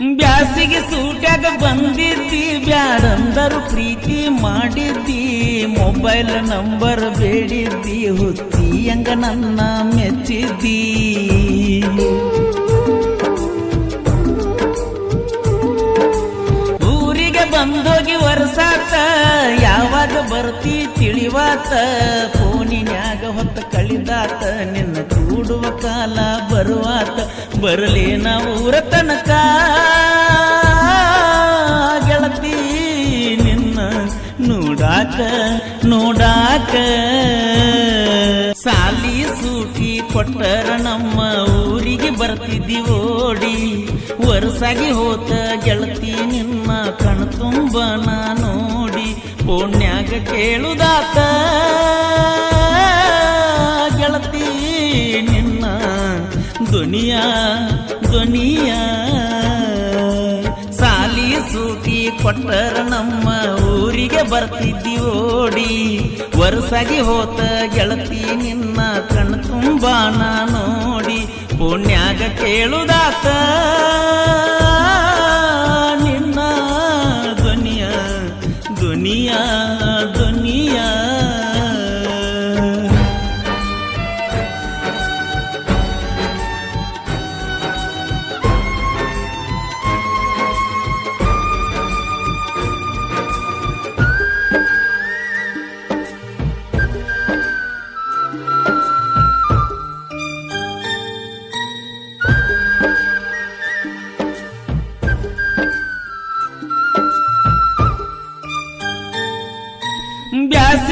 ಬ್ಯಾಸಿಗೆ ಸೂಟ್ಯಾಗ ಬಂದಿದ್ದಿ ಬ್ಯಾಡಂದರು ಪ್ರೀತಿ ಮಾಡಿದ್ದಿ mobile number ಬೇಡಿದ್ದಿ ಹುತ್ತಿ ಹಂಗ ನನ್ನ ಮೆಚ್ಚಿದ್ದಿ. ಊರಿಗೆ ಬಂದೋಗಿ ವರ್ಸಾತ ಯಾವಾಗ ಬರ್ತಿ ತಿಳಿವಾತ ನಿನ್ನ ಕೂಡುವ ಕಾಲ ಬರುವಾತ ಬರಲೇನ ಊರ ತನಕ ಗೆಳತಿ ನಿನ್ನ ನೋಡಾಕ ನೋಡಾಕ. ಸಾಲಿ ಸೂಟಿ ಕೊಟ್ಟರ ನಮ್ಮ ಊರಿಗೆ ಬರ್ತಿದ್ದಿ ಓಡಿ ವರ್ಷಾಗಿ ಹೋತ ಗೆಳತಿ ನಿನ್ನ ಕಣ್ ತುಂಬ ನಾ ನೋಡಿ, ಪುಣ್ಯಾಗ ಕೇಳುದಾತ. ದುನಿಯಾ ಸಾಲಿ ಸೂತಿ ಕೊಟ್ಟರ ನಮ್ಮ ಊರಿಗೆ ಬರ್ತಿದ್ದಿ ಓಡಿ. ವರ್ಷಾಗಿ ಹೋತ ಗೆಳತಿ ನಿನ್ನ ಕಣ್ ತುಂಬಾನ ನೋಡಿ ಪುಣ್ಯಾಗ ಕೇಳುದಾತ ನಿನ್ನ ದುನಿಯಾ ದುನಿಯಾ ದುನಿಯಾ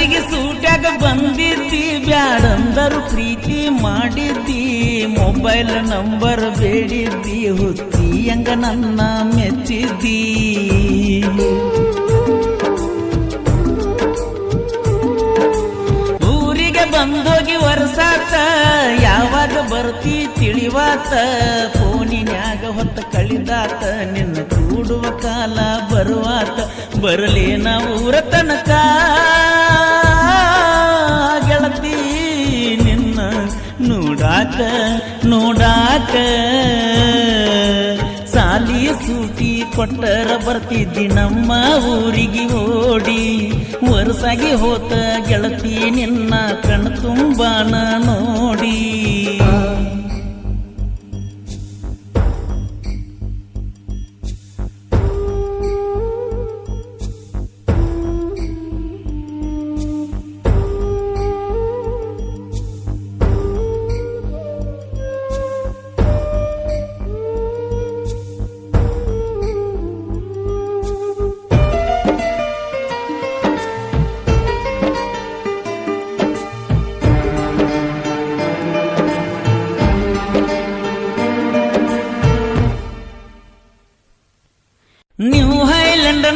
ಬ್ಯಾಸಿಗೆ ಸೂಟ್ಯಾಗ ಬಂದಿದ್ದಿ ಬ್ಯಾಡಂದರು ಪ್ರೀತಿ ಮಾಡಿದ್ದಿ ಮೊಬೈಲ್ ನಂಬರ್ ಬೇಡಿದ್ದಿ ಹುತ್ತಿ ಹಂಗ ನನ್ನ ಮೆಚ್ಚಿದ್ದಿ. ಊರಿಗೆ ಬಂದೋಗಿ ವರ್ಸಾತ ಯಾವಾಗ ಬರ್ತಿ ತಿಳಿವಾತ, ಫೋನಿನ್ಯಾಗ ಹೊತ್ತ ಕಳಿದಾತ, ನಿನ್ನ ಕೂಡುವ ಕಾಲ ಬರುವಾತ ಬರಲೇನ ಊರ ತನಕ. ನೋಡಾಕ. ಸಾಲಿಯ ಸೂಟಿ ಕೊಟ್ಟರ ಬರ್ತಿದ್ದಿ ನಮ್ಮ ಊರಿಗೆ ಓಡಿ. ವರ್ಷಾಗಿ ಹೋತ ಗೆಳತಿ ನಿನ್ನ ಕಣ್ ತುಂಬಾನ ನೋಡಿ.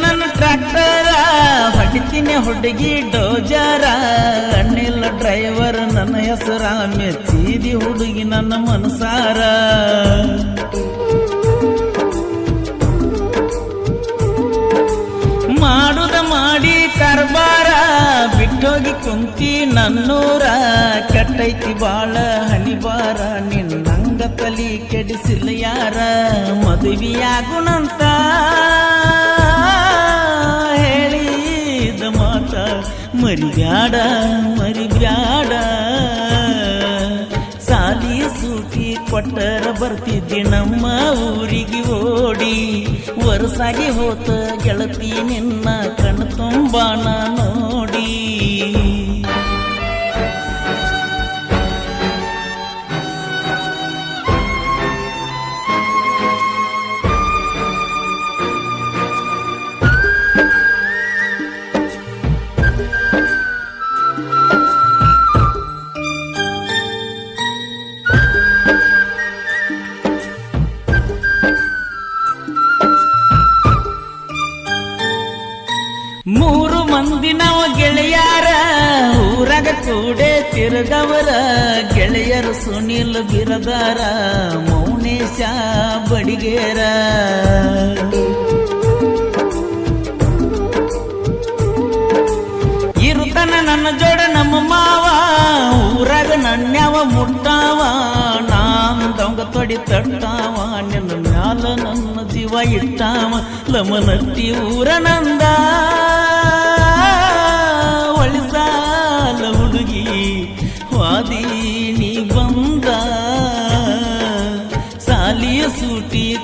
ನನ್ನ ಟ್ರ್ಯಾಕ್ಟರ ಹೊಡಿತೀನಿ ಹುಡುಗಿ ಡೋಜಾರ. ಅಣ್ಣಿಲ್ಲ ಡ್ರೈವರ್ ನನ್ನ ಹೆಸರ ಮೆಚ್ಚಿದಿ ಹುಡುಗಿ ನನ್ನ ಮನಸಾರ. ಮಾಡುದ ಮಾಡಿ ಕಾರ್ಬಾರ, ಬಿಟ್ಟೋಗಿ ಕುಂತಿ ನನ್ನೂರ. ಕಟ್ಟೈತಿ ಬಾಳ ಹನಿಬಾರ ನಿನ್ನಂಗ ತಲಿ ಕೆಡಿಸಿಲ್ಲ ಯಾರ. ಮದುವೆಯಾಗುಣಂತ ಮರಿಬ್ಯಾಡ ಮರಿಬ್ಯಾಡ. ಸಾಲಿ ಸೂಟಿ ಕೊಟ್ಟರ ಬರ್ತಿದ್ದಿ ನಮ್ಮ ಊರಿಗೆ ಓಡಿ. ವರ್ಸಾಗಿ ಹೋತ ಗೆಳತಿ ನಿನ್ನ ಕಣ್ ತುಂಬಾ ನೋಡಿ ಮೂರು ಮಂದಿ ನಾವು ಗೆಳೆಯಾರ. ಊರಾಗ ಕೂಡೆ ತಿರುಗವರ. ಗೆಳೆಯರು ಸುನಿಲ್ ಬಿರದಾರ ಮೌನೇಶ ಬಡಿಗೇರ. ಇರುತನ ನನ್ನ ಜೋಡ ನಮ್ಮ ಮಾವ, ಊರಾಗ ನನ್ಯಾವ ಮುಟ್ಟಾವ. ನಾನು ದೊಂಗ ತೊಡಿ ತಟ್ಟಾವ, ನಿನ್ನ ಮ್ಯಾಲ ನನ್ನ ಜೀವ ಇಟ್ಟಾವ. ಲಮನಟ್ಟಿ ಊರ ನಂದ.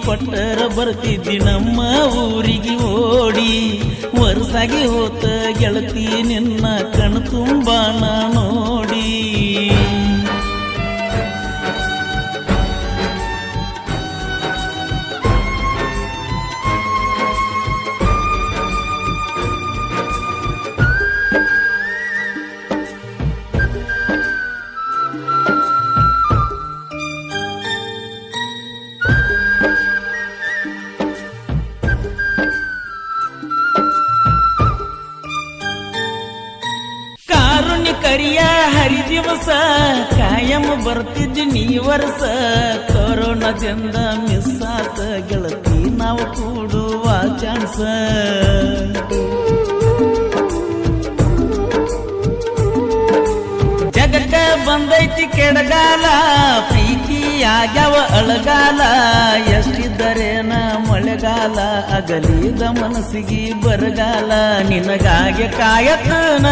ಕೊಟ್ಟರ ಬರ್ತಿದ್ದಿ ನಮ್ಮ ಊರಿಗೆ ಓಡಿ. ವರ್ಷಾಗಿ ಹೋತ ಗೆಳತಿ ನಿನ್ನ ಕಣ್ ತುಂಬ ನೋಡಿ. ಕರಿಯ ಹರಿ ದಿವಸ ಕಾಯಂ ಬರ್ತಿದ್ದಿ ನೀ ವರ್ಷ. ಕೊರೋನಾದಿಂದ ಮಿಸ್ ಆತ, ಗೆಳತಿ ನಾವು ಕೂಡುವ ಚಾನ್ಸ ಜಗಕ್ಕ ಬಂದೈತಿ ಕೆಡಗಾಲ, ಪ್ರೀತಿ ಆಗ್ಯಾವ ಅಳಗಾಲ. ಎಷ್ಟಿದ್ದರೇನ ಮಳೆಗಾಲ, ಅಗಲಿದ ಮನಸ್ಸಿಗೆ ಬರಗಾಲ. ನಿನಗಾಗೆ ಕಾಯತನ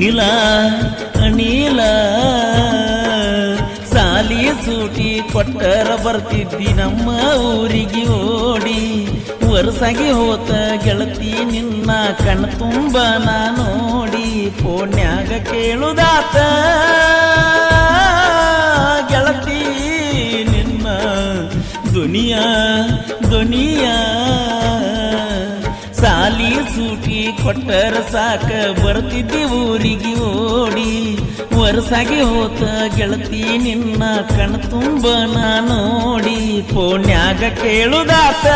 ಅನಿಲ ಅನಿಲ. ಸಾಲಿ ಸೂಟಿ ಕೊಟ್ಟರ ಬರ್ತಿದ್ದಿ ನಮ್ಮ ಊರಿಗೆ ಓಡಿ. ವರ್ಸಾಗಿ ಹೋತ ಗೆಳತಿ ನಿನ್ನ ಕಣ್ ತುಂಬ ನೋಡಿ ಫೋನ್ಯಾಗ ಕೇಳುದಾತ. ಗೆಳತಿ ನಿನ್ನ ದುನಿಯಾ ದುನಿಯಾ. ಸಾಲಿ ಸೂಟಿ ಕೊಟ್ಟರ ಸಾಕ ಬರ್ತಿದ್ದಿ ಊರಿಗೆ ಓಡಿ. ವರ್ಷಾಗಿ ಹೋತ ಗೆಳತಿ ನಿನ್ನ ಕಣ್ ತುಂಬ ನಾ ನೋಡಿ. ಪೋಣ್ಯಾಗ ಕೇಳುದಾತ.